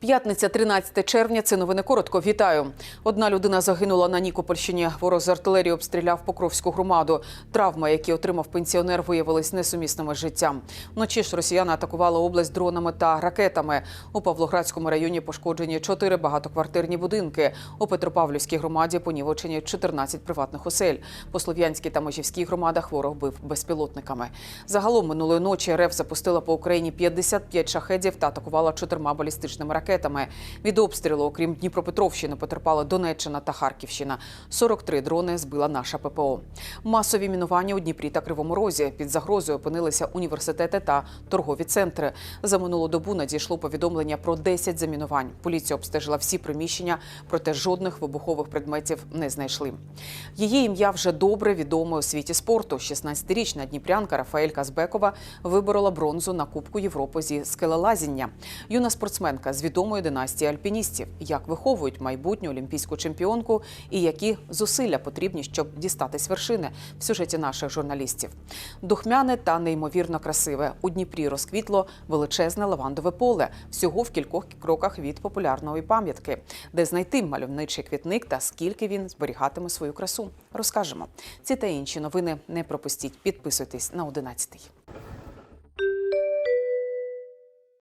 П'ятниця, 13 червня. Це новини коротко. Вітаю. Одна людина загинула на Нікопольщині. Ворог з артилерії обстріляв Покровську громаду. Травми, які отримав пенсіонер, виявились несумісними з життям. Вночі ж росіяни атакували область дронами та ракетами. У Павлоградському районі пошкоджені чотири багатоквартирні будинки. У Петропавлівській громаді понівечені 14 приватних осель. По Слов'янській та Межівській громадах ворог бив безпілотниками. Загалом минулої ночі РФ запустила по Україні 55 шахедів та атакувала чотирма балістичними ракетами. Від обстрілу, окрім Дніпропетровщини, потерпали Донеччина та Харківщина. 43 дрони збила наша ППО. Масові мінування у Дніпрі та Кривому Розі. Під загрозою опинилися університети та торгові центри. За минулу добу надійшло повідомлення про 10 замінувань. Поліція обстежила всі приміщення, проте жодних вибухових предметів не знайшли. Її ім'я вже добре відоме у світі спорту. 16-річна дніпрянка Рафаель Казбекова виборола бронзу на Кубку Європи зі скелелазіння. Юна спортсменка з відомої династії альпіністів. Як виховують майбутню олімпійську чемпіонку і які зусилля потрібні, щоб дістатись вершини в сюжеті наших журналістів. Духмяне та неймовірно красиве. У Дніпрі розквітло величезне лавандове поле всього в кількох кроках від популярної пам'ятки, де знайти мальовничий квітник та скільки він зберігатиме свою красу. Розкажемо ці та інші новини. Не пропустіть. Підписуйтесь на 11.